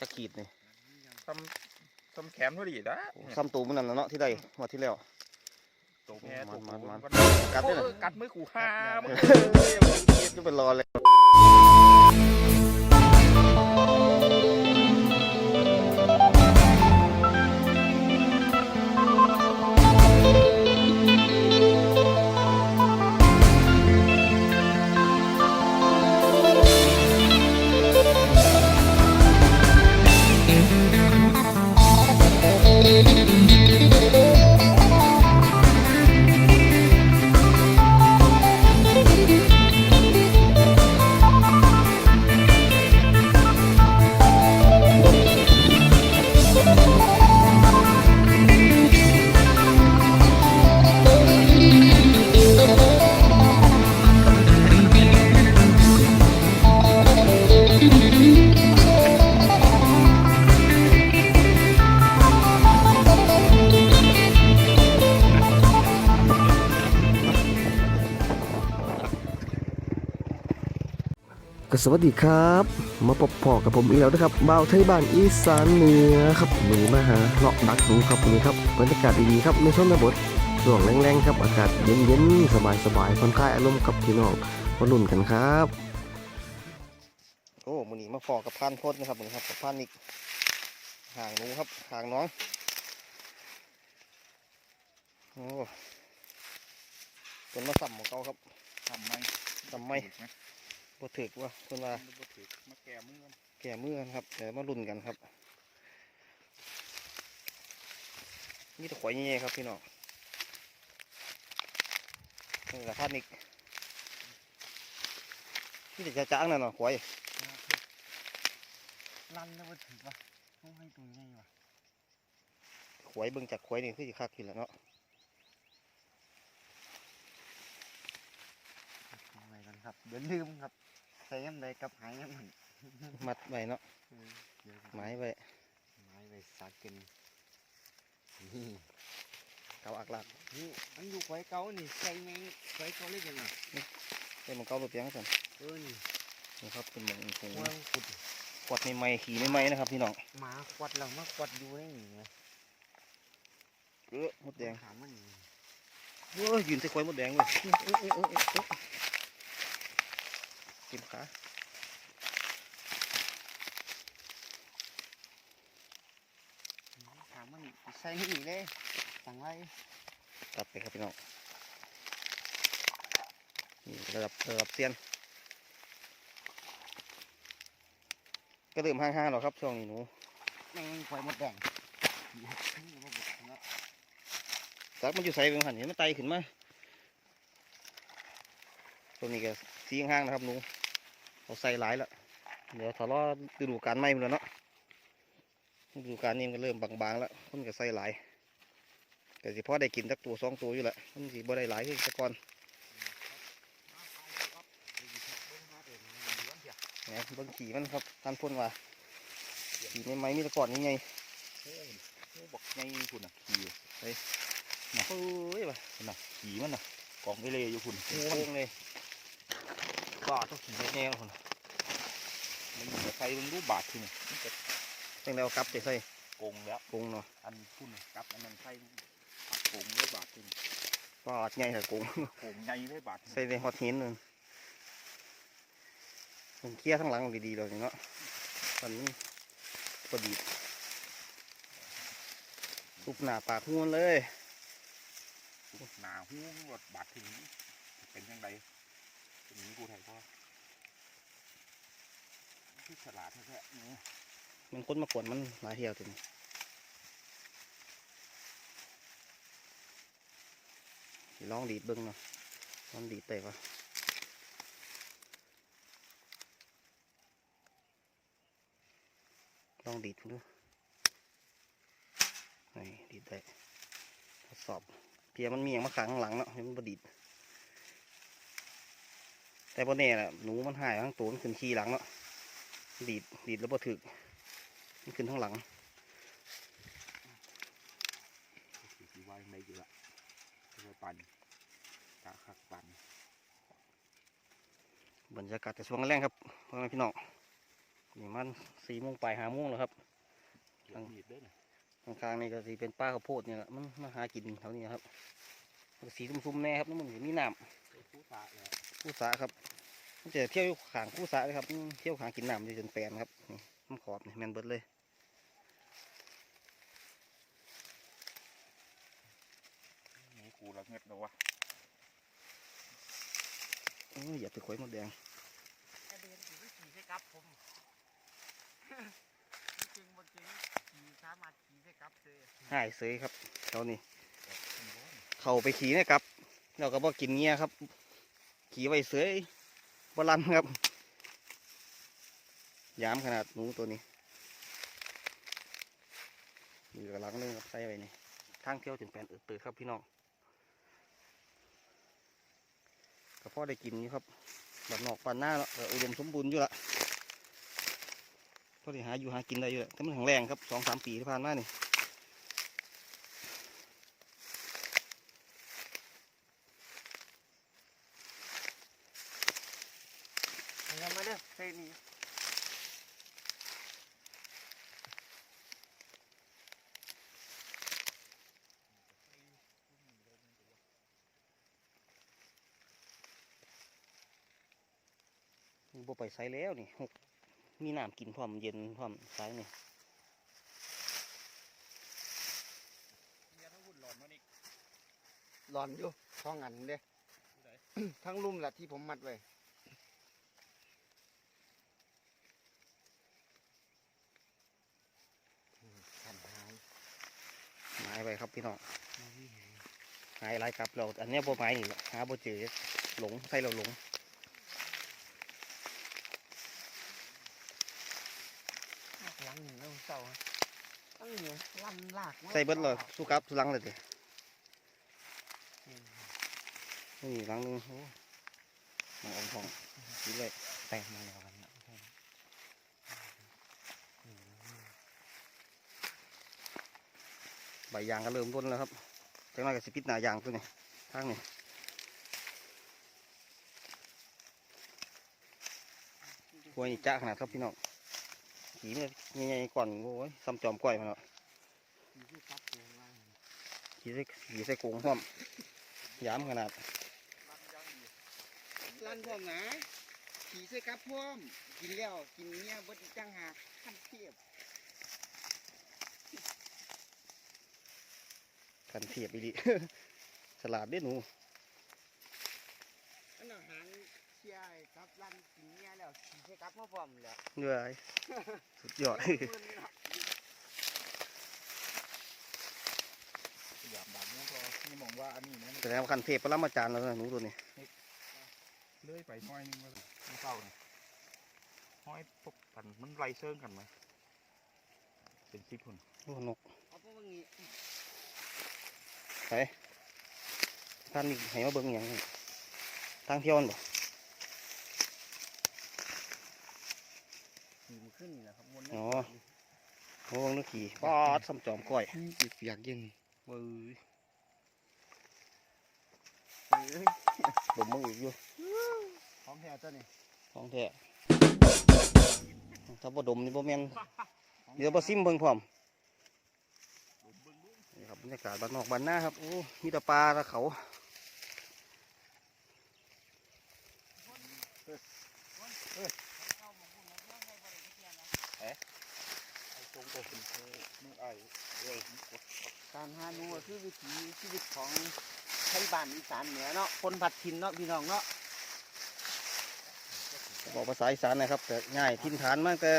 กระขีดนี่ซ้ำซ้ำแขนพอดีนะซ้ำตูมันนั่นน่ะเนาะที่ได้งวดที่แล้วตัวแพ้มัตัวนมันมันกัดกัดด้วยนะกัดมือขู่ห้ามึงจะเป็นรอเลย ก็สวัสดีครับ มาพบพอกับผมอีกแล้วนะครับบ่าวไทยบ้านอีสานเหนือครับหนูมาหาเลาะดักหนูครับวันนี้ครับบรรยากาศดีๆครับในชนบทช่วงแรงๆครับอากาศเย็นๆสบายๆผ่อนคลายอารมณ์กับพี่น้องมาลุ่นกันครับโอ้มือนี้มาพอกับพานโคตรนะครับมือนี้ครับกับพานนิกห่างหนูครับห่างน้องโอ้เป็นมาสัมของเขาครับทำไมทำไม บ่ถึกว่าเพิ่นว่าบ่ถือมาแก้มือมันแก่มือกันครับเดี๋ยวมาลุ้นกันครับนี่ตะขวยใหญ่ๆครับพี่น้องนี่กระทานอีกนี่จะจ้างนั่นเนาะขวยลั่นแล้วว่าถือว่าต้องให้ตัวใหญ่ว่ะขวยเบิ่งจากขวยนี่คือสิคักขึ้นแล้วเนาะทำไงกันครับเดี๋ยวลืมครับ ใส่ย้ำใดกับหายย้ำมันมัดไว้เนาะเออเดี๋ยวไม้ไว้ไม้ไปสักกันนี่เกาอักลักนี่มันอยู่ไว้เก่านี่ใส่ไงไว้เก่าเล็กยังไงเป็นหมันเกาลูกเปียงกันเออนี่นี่ครับเป็นหมันถุงวางขุดขวดใหม่ๆขี่ใหม่ๆนะครับพี่น้องหมาควัดเรามาควัดอยู่ได้หนิไงเออมดแดงถามมันนี่โอ้ยยืนใส่ขวยมดแดงเลยอื้ออื้ออื้ออื้ออื้อ กินขาถามมันใส่นี่เลยสั่งไรตัดไปครับพี่น้องนี่ระดับระดับเซียน ก็เริ่มห่างๆแล้วครับช่วงนี้หนูแม่งควายหมดแดงจักมันอยู่ใส่เป็นหันเห็นมันไตขึ้นมาตัวนี้ก็สีห่างๆนะครับหนู เอาใส่หลายแล้วเดี๋ยวทะเลาะฤดูกาลใหม่หมดแล้วเนาะฤดูกาลนี้มันก็เริ่มบางๆแล้วมันก็ใส่หลายแต่สิพอได้กินสักตัวสองตัวอยู่แหละมันสิบ่ได้หลายคือแต่ก่อนเนี่ยเบิ่งขี่มันครับท่านพ่นว่าขี่ในไม้มีแตะก่อนยังไงโอ้บอกไงคุณน่ะขี่เฮ้ยว่ะคุณน่ะขี่มันน่ะกองไปเลยอยู่คุณโอ้โหเลยบ้าต้องขี่แน่ๆคน มันจะใส่ลงรูปบาททีนี่มันจะจังแล้วกลับไปใส่โกงแล้วกรงเนาะอันพุ่นกลับอันนั้นใส่โกงเลยบาททีนี่บ้าใหญ่ค่ะกรงโกงใหญ่เลยบาทใส่ในฮอตหินเลยผมเคลียร์ทั้งหลังดีๆเลยเนาะตอนนี้พอดีทุบหน้าปากหัวเลยหนาหูรถบาททีนี้เป็นยังไงเป็นอย่างนี้กูไทยพ่อ ที่ฉลาดแท้ๆนี่มันค้นมากวนมันหลายเที่ยวถึงลองดีดเบิ้งเนาะลองดีดเตะปะลองดีดดูนี่ดีดได้ทดสอบ เพียมันมีอย่างมาขังข้างหลังเนาะมันบดีดแต่พอแน่แหละหนูมันหายทั้งตัวมันขึ้นขี้หลังเนาะ ดีดดีดแล้วพอถึกมันขึ้นข้างหลังสีวายไม่อยู่ละไม่ปั่นตาคักปั่นบรรยากาศแต่ช่วงแรกครับพ่อแม่พี่น้องนี่มันสี่โมงปลายห้าโมงแล้วครับเกี่ยวมีดด้วยนะข้างๆนี่ก็สิเป็นป้าข้าวโพดเนี่ยแหละมันมาหากินแถวนี้ครับมันก็สีซุ่มๆแน่ครับนี่มันมีน้ไอ้ผู้ตาเลยำคู่สาครับ มันจะเที่ยวอยู่ขางคู่สาเลยครับมันเที่ยวขางกินน้ำอยู่จนแปลนครับนี่น้ำขอบนี่แมนเบิดเลยหนูกูละเงียบเลยวะโอ้ยอย่าไปขวยหมดแดงกระเด็นถึงขี่ใส่กับผมจริงบ่จริงขี่สามารถขี่ใส่กับเลยหายเสยครับแถวนี้เขาไปขี่นะครับเราก็บอกกินเงี้ยครับ ขี่ไว้เส ยบลันครับยามขนาดหนูตัวนี้มีกระลังนึงครับใส่ไว้นี่ทางเที่ยวถึงแปนเออตือครับพี่น้องก็พอได้กินอยู่ครับแบัดนอกปันหน้าแล้วอุดมสมบูรณ์อยู่ละพอด้หาอยู่หากินได้อยู่ละแต่มันแข็งแรงครับสองสามปีที่ผ่านมานี่ ยังไม่ได้ใส่นี่ บ่ไปไซแล้วนี่หกมีน้ำกินพร้อมเย็นพร้อมไซนี่เนี่ยถ้าวุ่นหลอนมันอีกหลอนอยู่ท้องอันเด้ทั้งลุ่มแหละที่ผมมัดไว้อืมขันหายหายไปครับพี่น้องหายหลายกับเราอันเนี้ยบ่หมายนี่แหละหาบ่เจอหลงใส่เราหลง หลังหนึ่งแล้วเศร้าตั้งเนี่ยลั่นลากมา ใส่เบิดเลยสู้กับสู้หลังเลยดิอืมนี่หลังหนึงโอ้หลังอมทองกินเลยแตกมาแล้วกันนะอืมใบยางก็เริ่มต้นแล้วครับจังไรก็สิปิดหน้ายางตัวนี้ทางนี้กล้วยนี่จ้าขนาดครับพี่น้องขี่เนี่ยใหญ่ๆก่อนโอ้ยซ้ำจอมก้อยมาแล้วมีที่ซับเองว่า ขี่ใส่ขี่ใส่กรงพร้อมยามขนาดลั่นพร้อมนะขี่ใส่กับพร้อมกินแล้วกินเนี่ยบดอีกจังหากขั้นเทียบกันเทียบอีดีฉลาดเด้หนูอันนั้นหางเชียร์ครับลั่นกินเนี่ยแล้วขี่ใส่กับมาพร้อมแล้วเหนื่อยสุดยอด อยากดับ นู้นก็นี่มองว่าอันนี้นะมันแสดงว่าคันเทพปรมาจารย์แล้วนะหนูตัวนี้เลื่อยไปห้อยนึงมามันเศร้าเนี่ยห้อยปกกันมันไรเชิงกันไหมเป็นสิบคนโอ้นกเอาพวกนี้ท่านนี่ให้มาเบิ่งอย่างนี้ทางเที่ยวนั่นบ่ขี่มันขึ้นนี่แหละครับวนอ๋อโอ้เบิ่งนึกขี่ปอดซ้ำจอมก้อยเปียกๆอยังนี้เว้ยเอ้ย ดมมึงอีกอยู่พร้อมแท้ตัวนี้ของแท้ถ้าบ่ดมนี่บ่แม่นเดี๋ยวบ่ซิมเบิ่งพร้อมนี่ครับบรรยากาศบ้านนอกบ้านนาครับโอ้มีแต่ปลาและเขาไอ้ตรงตัวเป็นโคนู่นไอ้เอ้ยการหาหนูก็คือวิถีชีวิตของ ไทยบ้านอีสานเหนือเนาะคนผัดถิ่นเนาะพี่น้องเนาะบอกภาษาอีสานนะครับแต่ง่ายทินฐานมาตั้งแต่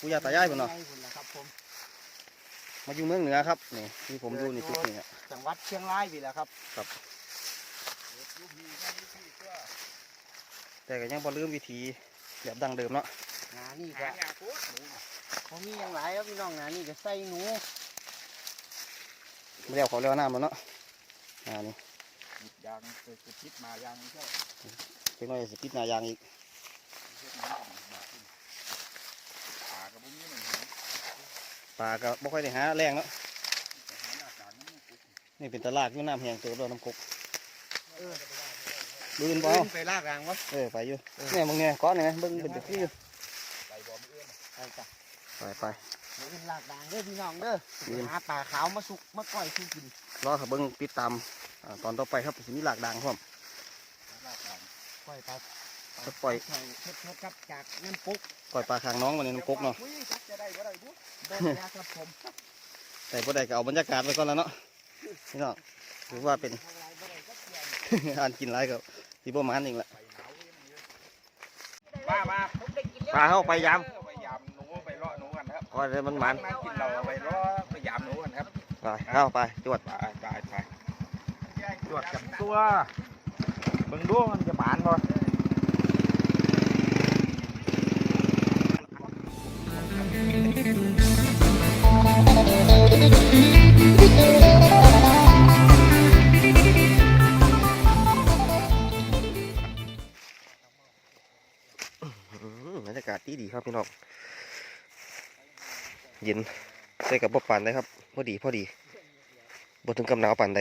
ปู่ย่าตายายพุ่นเนาะง่ยพุ่นล่ะครับผมมาอยู่เมืองเหนือครับนี่ที่ผมอยู่ในจุดนี้อะจังหวัดเชียงรายพี่แหละครับแต่ก็ยังบ่ลืมวิธีแบบดั้งเดิมเนาะงานนี่หาก็ยาโคตรหนูน่ะเขามีอย่างหลายครับพี่น้องงานนี่ก็ใส่หนูไม่ได้เอาเขาเรียกว่าน้ำแล้วเนาะ อ่านี่หยิบยางเคยคิดมายางนี่ก็เพียงน้อยสิปิดหน้ายางอีกเฮ็ดน้ำบาดขึ้นปลากระบุ้งนี่หนึ่งหางปลาก็บ่ค่อยได้หาแรงเนาะแต่หาหน้าจางน้ำมันกุกนี่เป็นตลาดอยู่น้ำแห้งเติบแล้วน้ำกกเออลืนบ่เอาไปลากรางวะเออไปอยู่เนี่ยมึงเนี่ยก้อนเนี่ยเบิ่งเป็นตะกี้อยู่ไหลบ่อไม่เอื้อนไป เดี๋ยวเป็นหลากด่างเด้อพี่น้องเด้ออืมหาปลาขาวมาสุกมาก้อยสู้กินรอครับเบิ้งติดตามอ่าตอนต่อไปครับสิมีหลากด่างพร้อมก้อยปลาจะปล่อยใส่เช็ดๆครับจากน้ำปุ๊กปล่อยปลาคางน้องวันนี้น้องกกเนาะอุ้ยจักจะได้บ่ได้บุ๊ได้แล้วครับผมแต่บ่ได้ก็เอาบรรยากาศไว้ก่อนแล้วเนาะพี่น้องถือว่าเป็น ทางไรบ่ได้ก็เกี่ยวอ่านกินไรกับที่ประมาณนี้แหละ มามาผมได้กินแล้ว ปลาเข้าไปยามไปยามหนูไปเลาะ หนูกันครับก็ได้มันมันนั่งกินเราไปเลาะไปยามหนูกันครับไปเข้าไปจวดไปไปไปตรวจกับตัวเบิ่งดูมันจะหมานบ่ เย็นใส่กับบ่ปั่นได้ครับพอดีพอดีบ่ถึงกับหนาวปั่นใด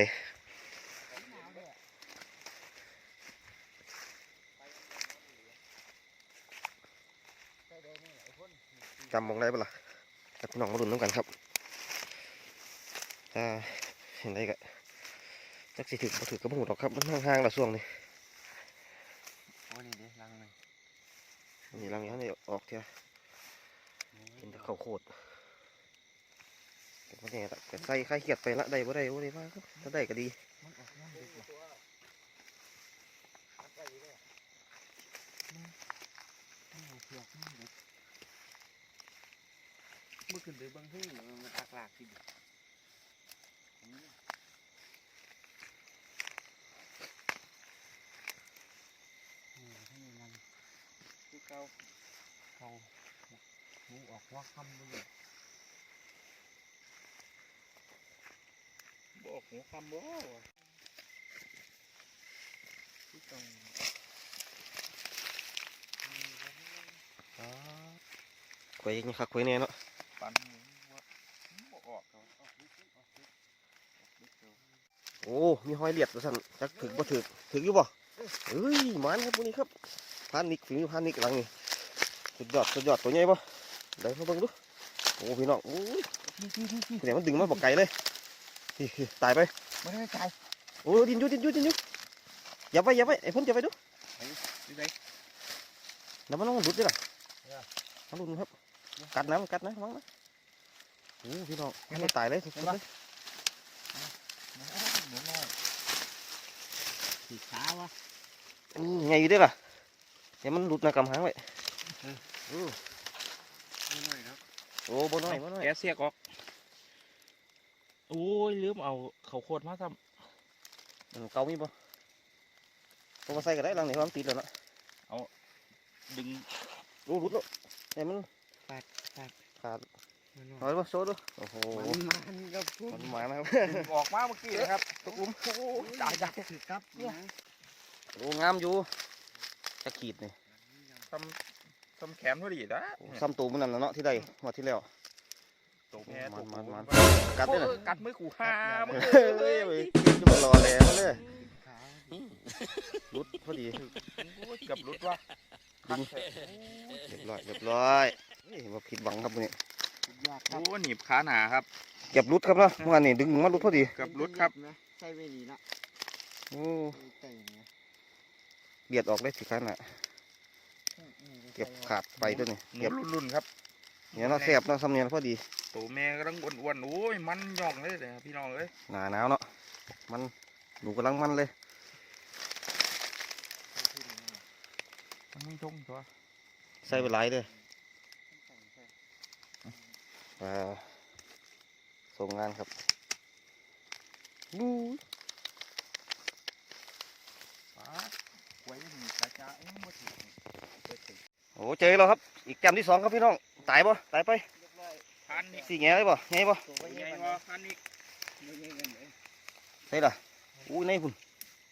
จำมองได้ปะล่ะแต่พี่น้องมาลุ้นน้ำกันครับถ้าเห็นได้ก็จักสิถึกบ่ถึกก็บ่หูดอกครับ มันห่างๆละช่วงนี้โอ้นี่เด้ลังหนึงนี่ลังนี้นี่ออกเถอะกินแต่ข้าวโคตร แต่ว่าเนี่ยละแต่ใส่ไข่เขียดไปละได้บ่ได้บ่ได้ว่าครับถ้าได้ก็ดีมันออกน้ำดึกว่ะมันเอาเผือกมันดึกเมื่อคืนไปเบิ่งที่มันตักหลากที่ดินี่ที่มันที่เก่าเขาหมูออกว่าคำเลย บอก หัวคำบ่ที่ตรงควยยังคักควยแน่เนาะปันว่าบ่ออกครับโอ้ มีหอยเลียดว่าซั่นจักถึกบ่ถึกถึกอยู่บ่เอ้ยมันครับพวกนี้ครับพานิกฝีมือพานิกหลังนี่สุดยอดสุดยอดตัวใหญ่บ่ได้มาเบิ่งดูโอ้พี่น้องโอ้ยเดี๋ยวมันดึงมาบอกไกลเลย ตายไปไม่ได้ใจโอ้ดินอยู่ดินอยู่ดินอยู่อย่าไปอย่าไปไอ้พ่นอย่าไปดูที่ไหนแล้วมันต้องหลุดด้วยล่ะมันหลุดครับกัดนะมันกัดนะมั้งนะโอ้พี่น้องไม่ตายเลยสุดๆเลยหมูน้อยสีขาวะอืมไงอยู่ด้วยล่ะเดี๋ยวมันหลุดนะกำหางไว้อืมหมูน้อยครับโอ้บ่น้อยบ่น้อยแกเสียกออก โอ้ยลืมเอาเขาวโคตรมาทมันเกามีบ่ตัวมาใส่ก็ได้หลังนี้ความนติดแล้วนะำดึงรู้หลุดแล้วแต่มันขาดขาดขาดหมูน้เอาอยไว้บ่โซ่ดูโอ้โหมันมันครับผมมันมานะครับดึงออกมาเมื่อกี้นะครับตกหลุมโอ้ยตายตายถือครับเนี่ยโอ้งามอยู่จะขีดนี่ทำทำแขนพอดีนะโอ้ซ้ำตัวมันนั่นน่ะเนาะที่ได้งวดที่แล้ว ตัวแพ้มัตัวนมันปูมันนกัดโอ้ด้วยนะยกัดมือขู่ห้ามือเฮ้ยเว้ยจะมารอแหล้วเลยขาวรุดพอดีโอ้ยเกับรุดว่ะดึงคักแท้เรียบร้อยเรียบร้อยเฮ้ยมาผิดหวังครับวันนี้สุดยอดครับโอ้หนีบขาหนาครับเก็บรุดครับเนาะเมื่อวานนี้ดึงมารุดพอดีเกับรุดครับนะใส่ไม่ดีนะโอ้ใส่อย่างเงี้ยเบียดออกได้สิครับน่ะเก็บขาดไปตัวนี้หนูเก็บรุ่นๆครับ เนี่ยเนาะแสบเนาะซ้ำเนี่ยพอดีตัวแม่กำลังอ้วนๆโอ้ยมันย่องเลยเด้อพี่น้องเอ้ยหนาหนาวเนาะมันหนูกำลังมันเลยมันไม่ทงตัวใส่ไปหลายเลยอ่าส่งงานครับบูป้าไว้หนีกระจ้าเอ้ยบ่ถึงบ่ถึงโอ้เจอแล้วครับ อีกแกมที่สองครับพี่น้อง ตายปะตายไปพันนี่สี่แง่เลยปะไงปะตัวตัวใหใหญ่ญ่กว่าว่าพันนี่ไม่ใหญ่กันเลยใช่ล่ะอุ้ยในพุ่น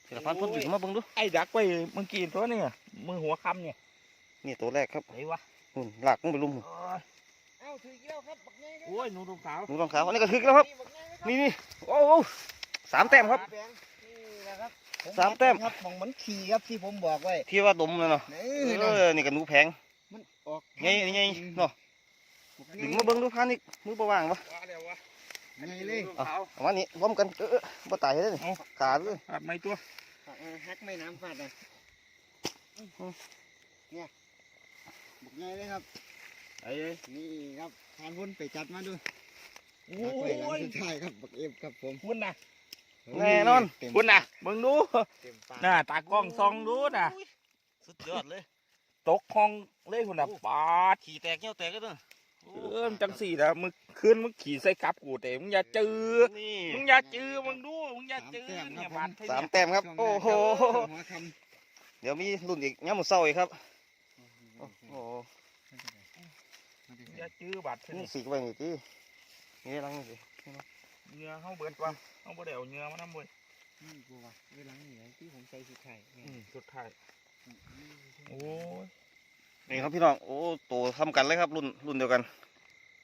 เสียพันพุ่นถึงมาเบิ่งดูไอ้ดักไว้เมื่อกี้ตัวนี่มือหัวคำเนี่ยนี่ตัวแรกครับไหนวะหุ่นหลักมึงไปลุมหุ่นโอ้ยเอ้าถือเกี้ยวครับบักใหญ่เลยโอ้ยหนูตรงขาวหนูรองขาวอันนี้ก็ถึกแล้วครับบักใหญ่เลยครับนี่นี่โอ้โหสามแต้มครับแบงค์นี่แหละครับผสามแต้มครับมองเหมือนขี่ครับที่ผมบอกไว้ที่ว่าดมเลยเนาะนี่เอนะอนี่ก็หนูแพงมันออกไงนี่ไงเนาะ ดึงมาเบิ่งดูพันอีกมือประว่างปะว่าแล้ววะไงเลยเอาเอามานี่พร้อมกันเออบ่ตายเลยเอาขาดเลยขาดไม่ตัวเออฮักไม่น้ำฟาดนะเนี่ยบุกไงเลยครับไอ้เอ้ยนี่ครับทานพุ่นไปจัดมาดูโอ้มาไปหลังยสุดท้ายครับบักเอฟครับผมคุณน่ะแน่นอนเต็มคุณน่ะมึงดูเต็มปากน่ะตากล้องส่องดูน่ะสุดยอดเลย ตกห้องเลยคุณน่ะปาดขี่แตกเงี้ยวแตกก็เด้อ เออมนจังสี่นะมึงขึ้นมึงขี่ใส่กับกูแต่มึงอย่าจื้อนี่มึงอย่าจื้อมึงดูมึงอย่าจื้อเนี่ยบาดเท่สามเนี่ยแต้มครับ โอ้โหหัวคเดี๋ยวมีรุ่นอีกย่ำมือเศร้าอีกครับำโอ้โหอย่าจื้อบาดเท่นี่เนี่ยสีกไปนี่ทีนี่ลังนี่สิเหงื่อเฮาเบิดว่าเฮาบ่ได้เอาเหงื่อมานำเว้ยนี่กูว่าเวลาเหนียวที่ผมใส่สุดท้ายเนี่ยอืมสุดท้ายโอ้ย นี่ครับพี่น้องโอ้โตทำกันเลยครับรุ่นรุ่นเดียวกัน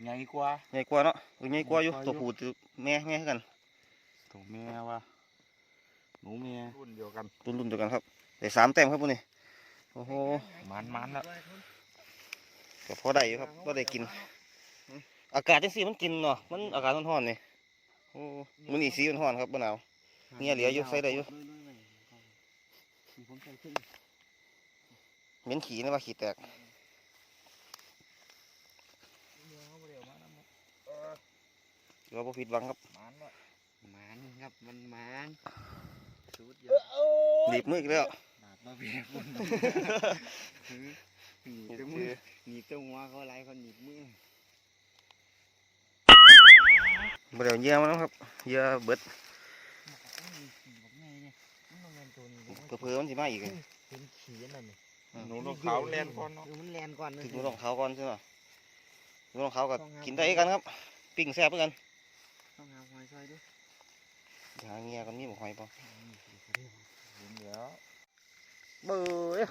ใหญ่กว่าใหญ่กว่าเนาะเออใหญ่กว่าอยู่ใหญ่กว่าอยู่ตัวผู้ตัวแม่แม่คือกันตัวแม่ว่ะหนูแม่รุ่นเดียวกันรุ่นรุ่นเดียวกันครับได้สามแต้มครับพวกนี้โอ้โหมันมันๆแล้วก็พอได้อยู่ครับพอได้กิน อากาศจังซี่มันกินเนาะมันอากาศร้อนๆนี่โอ้มันอีสีมันร้อนครับบ่หนาวเงี้ยเหลืออยู่ใส่ได้อยู่มีผมใส่ขึ้น เหม็นขี้นี่ว่าขี้แตกเหงื่อเฮาบ่ได้เอามานำเออเดี๋ยวบ่ผิดหวังครับมันว่ะหมานครับมันหมานสุดยเอออดโอ้ยหนีบมืออีกแล้วบาดมาเบียบนหนีบตัวมือหนีบตัวหัวเขาไรเขาหนีบมือบ่ได้เอาเหยื่อมานํครับเหยื่อเบิดบอกไงเนี่ยมันต้องเป็นตัวนี้เผื่อๆมันสิมาอีกเป็นขี้นั่นนี่ หนูลูกขาวแล่นก่อนเนาะเออมันแลนก่อนเลยถึงมือรองเท้าก่อนใช่ไหมมือรองเท้าก็กินได้กันครับ ปิ้งแซ่บเหมือนกันต้องหาหอยซอยด้วยหาเงี้ยกันมีหมกหอยป่ะเดี๋ยวเบื่อ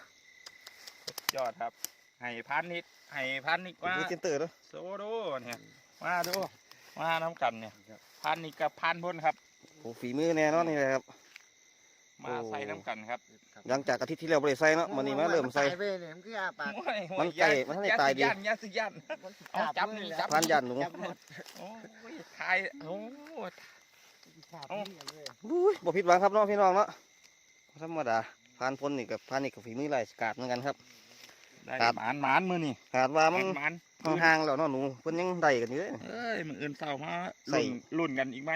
ยอดครับให้พันนิดให้พันนิดเป็นว่าผู้เจนเตอร์เนาะโซโดเนี่ยมาดูมาน้ำกันเนี่ยพันนิดกับพันพ้นครับโอ้ฝีมือแน่นอนนี่แหละครับ มาโอ้ใส่น้ำกันครับหลังจากอาทิตย์ที่แล้วบริใส่เนาะวันนี้มาเริ่มใส่ตายไปเนี่ยมันคืออาปากโอ้ยมันไก่มันให้ตายดียันยันสิยันมันสิเอาจับนี่จับพันยันหนูจับหมดโอ้ยทายโอ้ยจับเอานี่เลยอุ้ยบ่ผิดหวังครับเน้องพี่น้องเนาะบ่ธรรมดาพานพลนี่กับพานนี่กับฝีมือหลายสกาดเหมือนกันครับ ได้ครับ หมานหมานมือนี่ขาดว่าหมัมานนหมานห่างๆแล้วเนาะหนูเพิ่นยังได้กันอยู่เลย เอ้ยมืออื่นเศร้ามาใส่ รุ่นรุ่นกันอีกไหม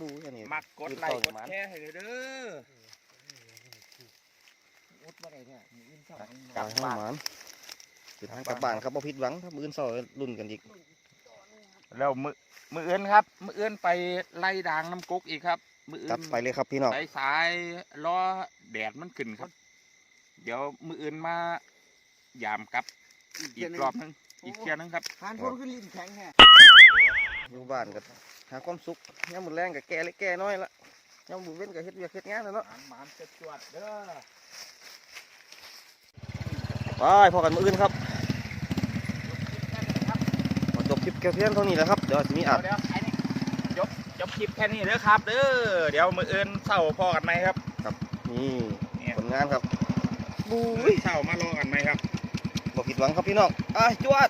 ดูอันนี้มักกดไลค์กดแชร์ให้เด้ออุดมาได้เนี่ยมีอินสองกลับบ้านสิทางกลับบ้านครับบ่ผิดหวังครับมื้ออื่นเช้ารุ่นกันอีกแล้วมือมืออื่นครับ มืออื่นไปไล่ด่างน้ำกุกอีกครับ มืออื่จัดนไปเลยครับพี่น้องสายสายล้อแดดมันขึ้นครับ เดี๋ยวมืออื่นมายามกลับ อีกรอบหนึงอีกเที่ยหนึงครับทานพุ่นคือลิ้นแข็งแฮะ อยู่บ้านก็หาความสุขยามมื้อแรงก็แก่เล็กแก่น้อยละยามมื้อเว้นก็เฮ็ดเวียกเฮ็ดงานแล้วเนาะหมานหมานจะจวดเด้อไปพอกันมื้ออื่นครับมาจบคลิปแค่เพียงเท่านี้แหละครับเดี๋ยวสิมีอัดเดี๋ยวไอ้นี่จบจบคลิปแค่นี้เด้อครับ เด้อเดี๋ยวมืออื่นเศร้าพอกันไหมครับนี่เนี่ยผลงานครับบุ้ยเศร้ามารอกันไหมครับบ่ผิดหวังครับพี่น้องอะจวด